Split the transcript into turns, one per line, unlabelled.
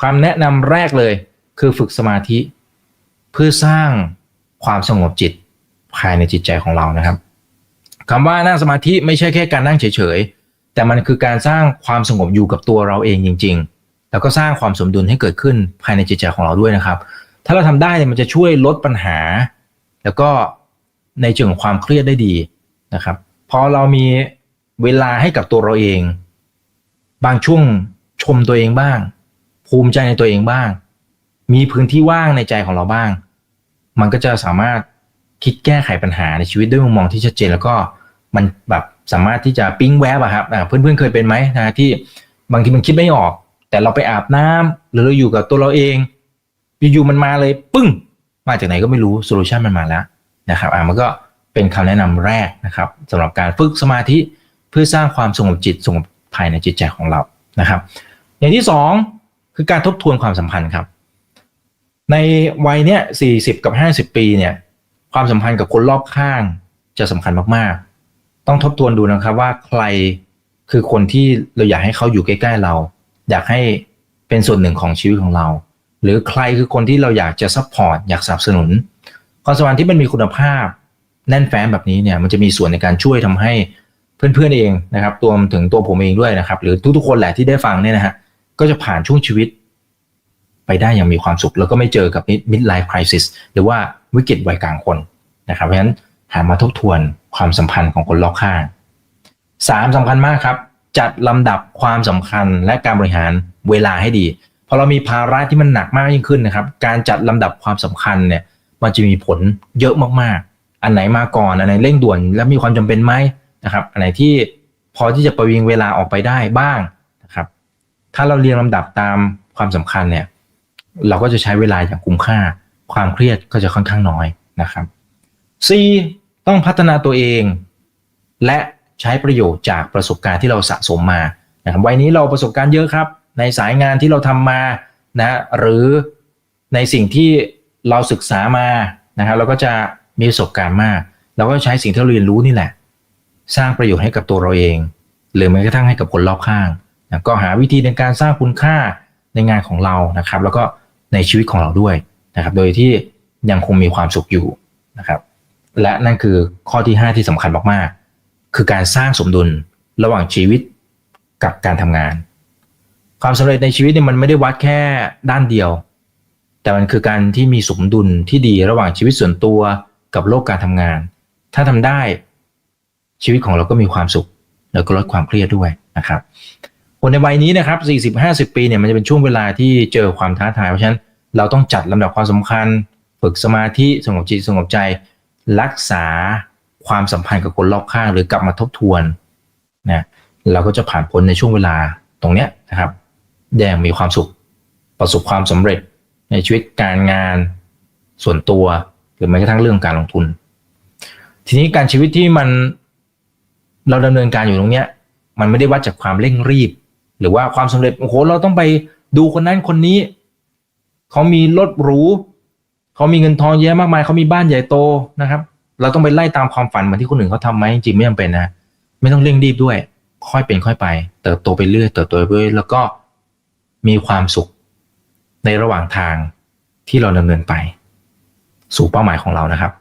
ความแนะนำแรกเลย คือฝึกสมาธิ เพื่อสร้างความสงบจิตภายในจิตใจของเรานะครับคำว่านั่งสมาธิไม่ใช่แค่การนั่งเฉยๆ แต่มันคือการสร้างความสงบอยู่กับตัวเราเองจริง ๆ แล้วก็สร้างความสมดุลให้เกิดขึ้นภายในจิตใจของเราด้วยนะครับ ถ้าเราทำได้เนี่ยมันจะช่วยลดปัญหา แล้วก็ในเชิงของความเครียดได้ดีนะครับ พอเรามีเวลาให้กับตัวเราเอง บางช่วงชมตัวเองบ้าง ภูมิใจในตัวเองบ้าง มีพื้นที่ว่างในใจของเราบ้าง มันก็จะสามารถคิดแก้ไขปัญหาในชีวิตด้วยมุมมองที่ชัดเจนแล้วก็มันแบบสามารถที่จะปิ๊งแวบอะครับอ่าเพื่อนๆเคยเป็นไหมนะที่บางทีมันคิดไม่ออก แต่เราไปอาบน้ำหรือเราอยู่กับตัวเราเองอยู่ๆมันมาเลยปึ้ง มาจากไหนก็ไม่รู้โซลูชันมันมาแล้วนะครับอ่ามันก็เป็นคำแนะนำแรกนะครับสำหรับการฝึกสมาธิเพื่อสร้างความสงบจิตสงบภายในจิตใจของเรานะครับ อย่างที่สอง คือการทบทวนความสัมพันธ์ครับ ในวัยเนี้ยสี่สิบกับห้าสิบปีเนี่ย ความสัมพันธ์กับคนรอบข้างจะสำคัญมากๆ ต้องทบทวนดูนะครับว่าใครคือคนที่เราอยากให้เขาอยู่ใกล้ๆเรา อยากให้เป็นส่วนหนึ่งของชีวิตของเรา หรือใครคือคนที่เราอยากจะซัพพอร์ตอยากสนับสนุนความสัมพันธ์ที่มันมีคุณภาพแน่นแฟ้นแบบนี้เนี่ยมันจะมีส่วนในการช่วยทำให้เพื่อนๆเองนะครับตัวถึงตัวผมเองด้วยนะครับ หรือทุกๆคนแหละที่ได้ฟังเนี่ยนะฮะ ก็จะผ่านช่วงชีวิต ไปได้อย่างมีความสุข แล้วก็ไม่เจอกับ mid life crisis หรือว่าวิกฤตวัยกลางคนนะครับเพราะฉะนั้นหามาทบทวนความสัมพันธ์ของคนรอบข้างสามสำคัญมากครับ จัดลำดับความสำคัญและการบริหารเวลาให้ดีพอเรามีภาระที่มันหนักมากยิ่งขึ้นนะครับ การจัดลำดับความสำคัญเนี่ย มันจะมีผลเยอะมากๆ อันไหนมาก่อน อันไหนเร่งด่วน และมีความจำเป็นไหมนะครับ อันไหนที่พอที่จะประวิงเวลาออกไปได้บ้าง ถ้าเราเรียงลำดับตามความสำคัญเนี่ย เราก็จะใช้เวลาอย่างคุ้มค่า ความเครียดก็จะค่อนข้างน้อยนะครับ C ต้องพัฒนาตัวเอง และใช้ประโยชน์จากประสบการณ์ที่เราสะสมมานะครับวัยนี้เราประสบการณ์เยอะครับ ในสายงานที่เราทำมานะหรือในสิ่งที่เราศึกษามานะครับเราก็จะมีประสบการณ์มาก เราก็ใช้สิ่งที่เราเรียนรู้นี่แหละ สร้างประโยชน์ให้กับตัวเราเอง หรือแม้กระทั่งให้กับคนรอบข้าง นะก็หาวิธีในการสร้างคุณค่าในงานของเรานะครับ แล้วก็ในชีวิตของเราด้วยนะครับ โดยที่ยังคงมีความสุขอยู่นะครับ และนั่นคือข้อที่ 5 ที่สำคัญมากๆ คือการสร้างสมดุลระหว่างชีวิตกับการทำงาน ความสำเร็จในชีวิตเนี่ยมันไม่ได้วัดแค่ด้านเดียว แต่มันคือการที่มีสมดุลที่ดีระหว่างชีวิตส่วนตัวกับโลกการทำงาน ถ้าทำได้ชีวิตของเราก็มีความสุข แล้วก็ลดความเครียดด้วยนะครับ คนในวัยนี้นะครับ40-50 ปีเนี่ยมันจะเป็นช่วงเวลาที่เจอความท้าทาย เพราะฉะนั้นเราต้องจัดลำดับความสำคัญ ฝึกสมาธิสงบจิตสงบใจ รักษาความสัมพันธ์กับคนรอบข้างหรือกลับมาทบทวนนะเราก็จะผ่านพ้นในช่วงเวลาตรงเนี้ยนะครับอย่างมีความสุขประสบความสำเร็จในชีวิตการงานส่วนตัวหรือแม้กระทั่งเรื่องการลงทุน ทีนี้การชีวิตที่มันเราดำเนินการอยู่ตรงเนี้ยมันไม่ได้วัดจากความเร่งรีบ หรือว่าความสำเร็จโอ้โหเราต้องไปดูคนนั้นคนนี้ เขามีรถหรูเขามีเงินทองเยอะมากมายเขามีบ้านใหญ่โตนะครับ เราต้องไปไล่ตามความฝันเหมือนที่คนอื่นเขาทำไหมจริงไม่จำเป็นนะไม่ต้องเร่งรีบด้วย ค่อยเป็นค่อยไป เติบโตไปเรื่อยเติบโตไปเรื่อยแล้วก็มีความสุขในระหว่างทางที่เราดำเนินไป สู่เป้าหมายของเรานะครับ